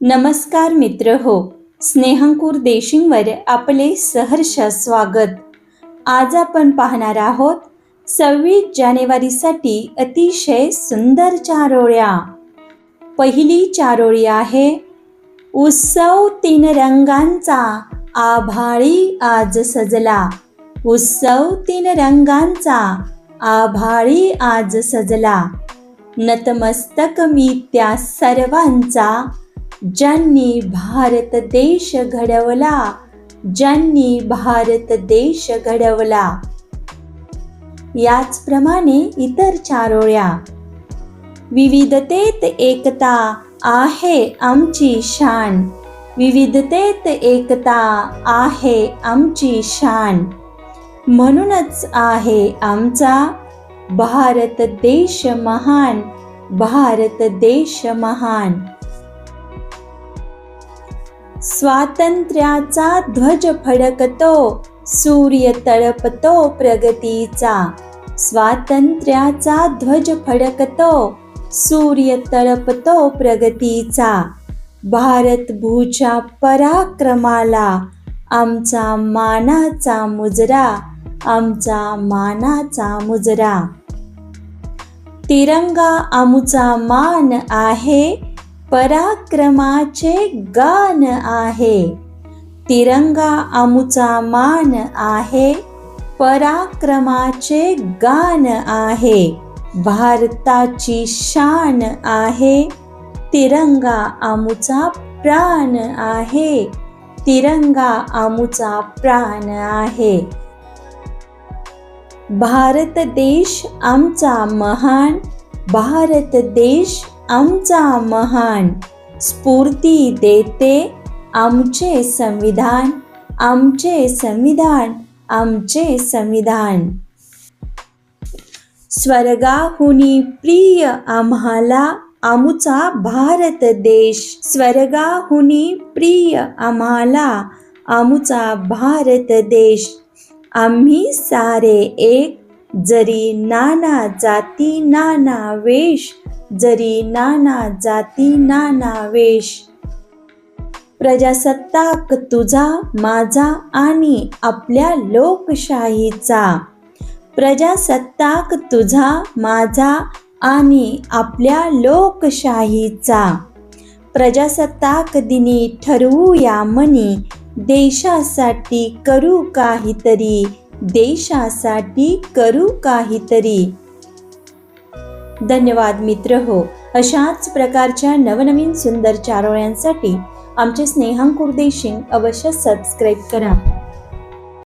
नमस्कार मित्र हो स्नेहंकूर देशिंगवर आपले सहर्ष स्वागत. आज आपण पाहणार आहोत सव्वीस जानेवारीसाठी अतिशय सुंदर चारोळ्या. पहिली चारोळी आहे उत्सव तीन रंगांचा आभाळी आज सजला. उत्सव तीन रंगांचा आभाळी आज सजला. नतमस्तक मी त्या सर्वांचा ज्यांनी भारत देश घडवला ज्यांनी भारत देश घडवला. याचप्रमाणे इतर चारोळ्या. विविधतेत एकता आहे आमची शान. विविधतेत एकता आहे आमची शान. म्हणूनच आहे आमचा भारत देश महान भारत देश महान. स्वातंत्र्याचा ध्वज फडकतो सूर्य तळपतो प्रगतीचा. स्वातंत्र्याचा ध्वज फडकतो सूर्य तळपतो प्रगतीचा. भारत भूच्या पराक्रमाला आमचा मानाचा मुजरा आमचा मानाचा मुजरा. तिरंगा आमचा मान आहे पराक्रमाचे गान आहे. तिरंगा आमुचा मान आहे. पराक्रमाचे गान आहे. भारताची शान आहे. तिरंगा आमुचा प्राण आहे. तिरंगा आमुचा प्राण आहे. भारत देश आमचा महान. भारत देश आमचा महान स्फूर्ती देते आमचे संविधान आमचे संविधान आमचे संविधान. स्वर्गाहुनी प्रिय आम्हाला आमचा भारत देश. स्वर्गाहुनी प्रिय आम्हाला आमचा भारत देश. आम्ही सारे एक जरी नाना जाती नाना वेश जरी नाना जाती नाना वेश प्रजासत्ताक तुझा माझा आणि आपल्या लोकशाहीचा. प्रजासत्ताक तुझा माझा आणि आपल्या लोकशाहीचा. प्रजासत्ताक दिनी ठरवूया मनी देशासाठी करू काहीतरी देशासाठी करू काहीतरी. धन्यवाद मित्र हो. अशाच प्रकारच्या नवनवीन सुंदर चारोळ्यांसाठी आमचे स्नेहांकुर देशिंग अवश्य सबस्क्राईब करा.